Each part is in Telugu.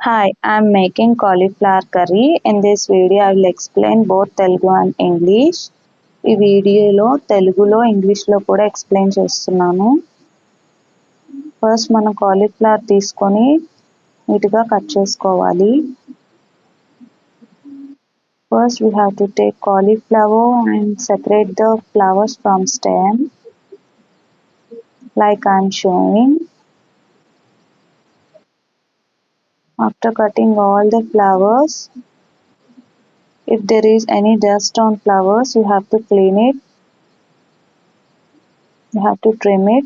Hi, I am making cauliflower curry. In this video, I will explain both Telugu and English. ఈ వీడియోలో తెలుగులో ఇంగ్లీష్లో కూడా ఎక్స్ప్లెయిన్ చేస్తున్నాను ఫస్ట్ మనం కాలీఫ్లవర్ తీసుకొని నీట్గా కట్ చేసుకోవాలి first we have to take cauliflower and separate the flowers from stem like I'm showing After cutting all the flowers, if there is any dust on flowers, you have to clean it. You have to trim it.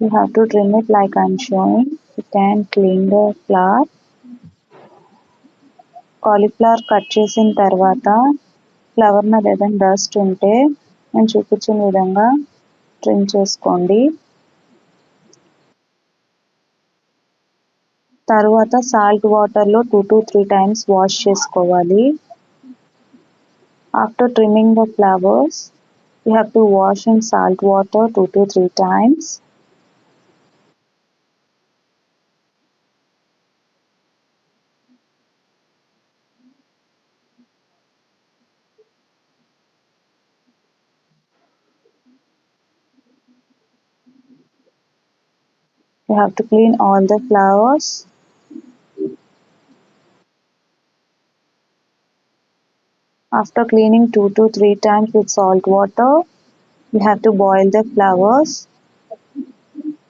You have to trim it like I am showing. You can clean the flower. Cauliflower cut చేసిన తర్వాత ఫ్లవర్ మీద ఏదైనా డస్ట్ ఉంటే నేను చూపించిన విధంగా ట్రిమ్ చేసుకోండి. తర్వాత సాల్ట్ వాటర్లో two to three times wash చేసుకోవాలి. After trimming the flowers you have to wash in salt water two to three times You have to clean all the flowers. After cleaning two to three times with salt water, you have to boil the flowers.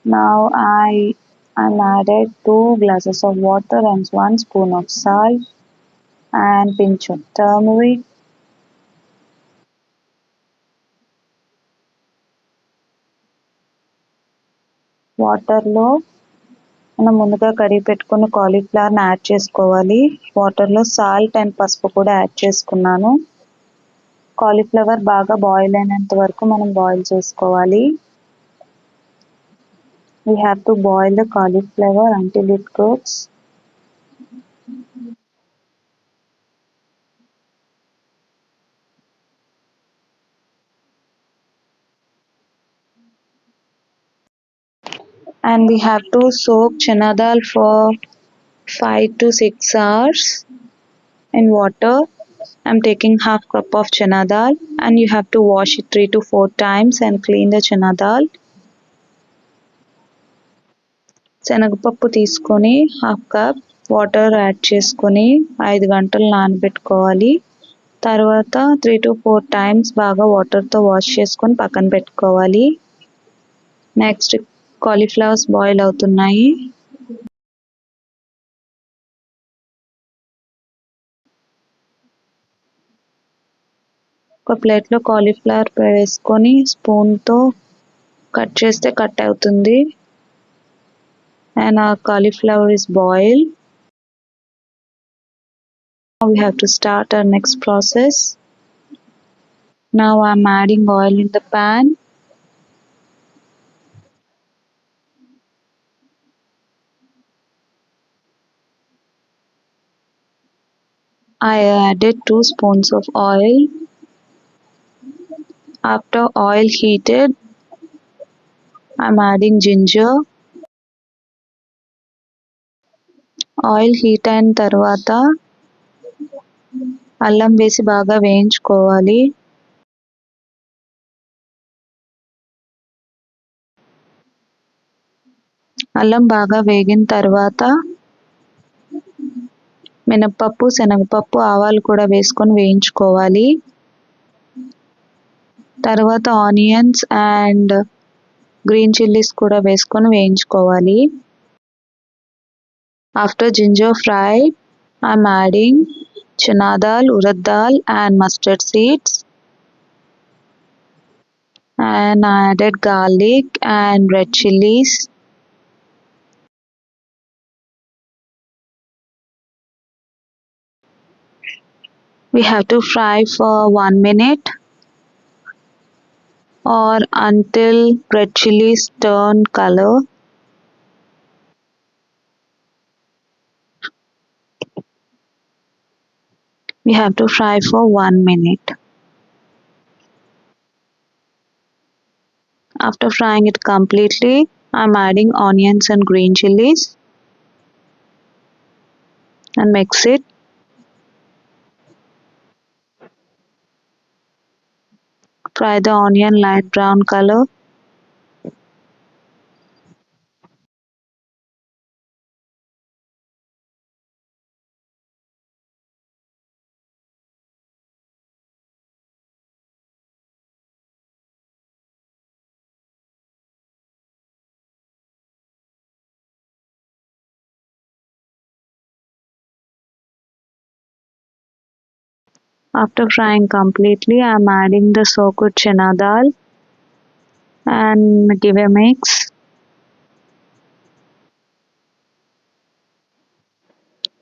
Now I am added two glasses of water and one spoon of salt and pinch of turmeric. వాటర్లో మనం ముందుగా కడిగి పెట్టుకున్న కాలీఫ్లవర్ని యాడ్ చేసుకోవాలి. వాటర్లో సాల్ట్ అండ్ పసుపు కూడా యాడ్ చేసుకున్నాను. కాలీఫ్లవర్ బాగా బాయిల్ అయినంత వరకు మనం బాయిల్ చేసుకోవాలి. We have to boil the cauliflower until it cooks and we have to soak chana dal for 5 to 6 hours in water i'm taking half cup of chana dal and you have to wash it 3 to 4 times and clean the chana dal శనగపప్పు తీసుకొని హాఫ్ కప్ వాటర్ యాడ్ చేసుకొని ఐదు గంటలు నానబెట్టుకోవాలి తర్వాత త్రీ టు ఫోర్ టైమ్స్ బాగా వాటర్తో వాష్ చేసుకొని పక్కన పెట్టుకోవాలి నెక్స్ట్ కాలీఫ్లవర్స్ బాయిల్ అవుతున్నాయి. ఒక ప్లేట్లో కాలీఫ్లవర్ వేసుకొని స్పూన్తో కట్ చేస్తే కట్ అవుతుంది. అండ్ ఆ cauliflower is boil. We have to start our next process. Now i'm adding oil in the pan. I added 2 spoons of oil. After oil heated, I'm adding ginger. Oil heat అయిన తర్వాత అల్లం వేసి బాగా వేయించుకోవాలి అల్లం బాగా వేగిన తర్వాత మినప్పప్పు శనగపప్పు ఆవాలు కూడా వేసుకొని వేయించుకోవాలి. తర్వాత ఆనియన్స్ అండ్ గ్రీన్ చిల్లీస్ కూడా వేసుకొని వేయించుకోవాలి. After ginger fry I'm adding chana dal urad dal and mustard seeds. and I added garlic and red chilies we have to fry for one minute or until red chilies turn color we have to fry for one minute After frying it completely, I'm adding onions and green chilies and mix it. Fry the onion light brown color. After frying completely, I'm adding the soaked chana dal and give a mix.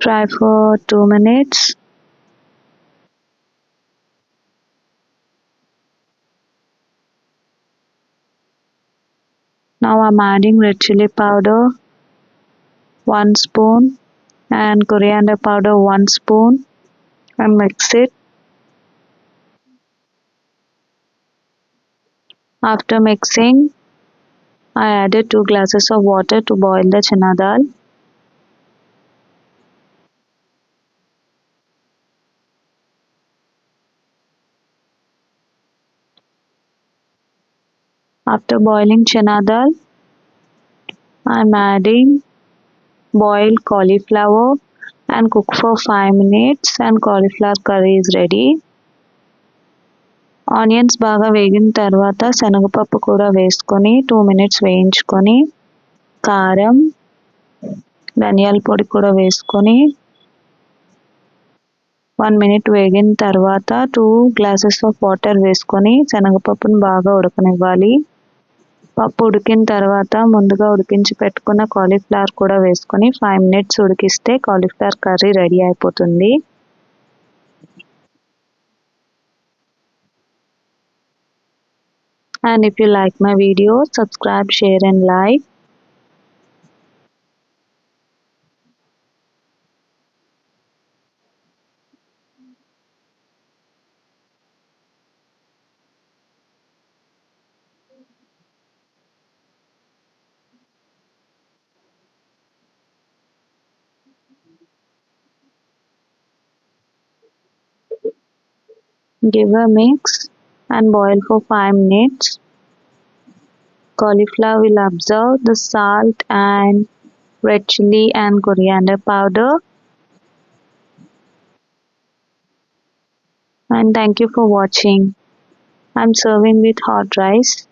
Fry for 2 minutes. Now I'm adding red chili powder 1 spoon and coriander powder 1 spoon and mix it. After mixing, I added 2 glasses of water to boil the chana dal. After boiling chana dal, I'm adding boiled cauliflower and cook for 5 minutes and cauliflower curry is ready. Onions బాగా వేగిన తర్వాత శనగపప్పు కూడా వేసుకొని టూ మినిట్స్ వేయించుకొని కారం ధనియాల పొడి కూడా వేసుకొని వన్ మినిట్ వేగిన తర్వాత టూ గ్లాసెస్ ఆఫ్ వాటర్ వేసుకొని శనగపప్పును బాగా ఉడకనివ్వాలి. పప్పు ఉడికిన తర్వాత ముందుగా ఉడికించి పెట్టుకున్న కాలీఫ్లవర్ కూడా వేసుకొని ఫైవ్ మినిట్స్ ఉడికిస్తే కాలీఫ్లవర్ కర్రీ రెడీ అయిపోతుంది. And if you like my video subscribe share and like. Give a mix and boil for 5 minutes. Cauliflower will absorb the salt and red chili and coriander powder. And thank you for watching. I'm serving with hot rice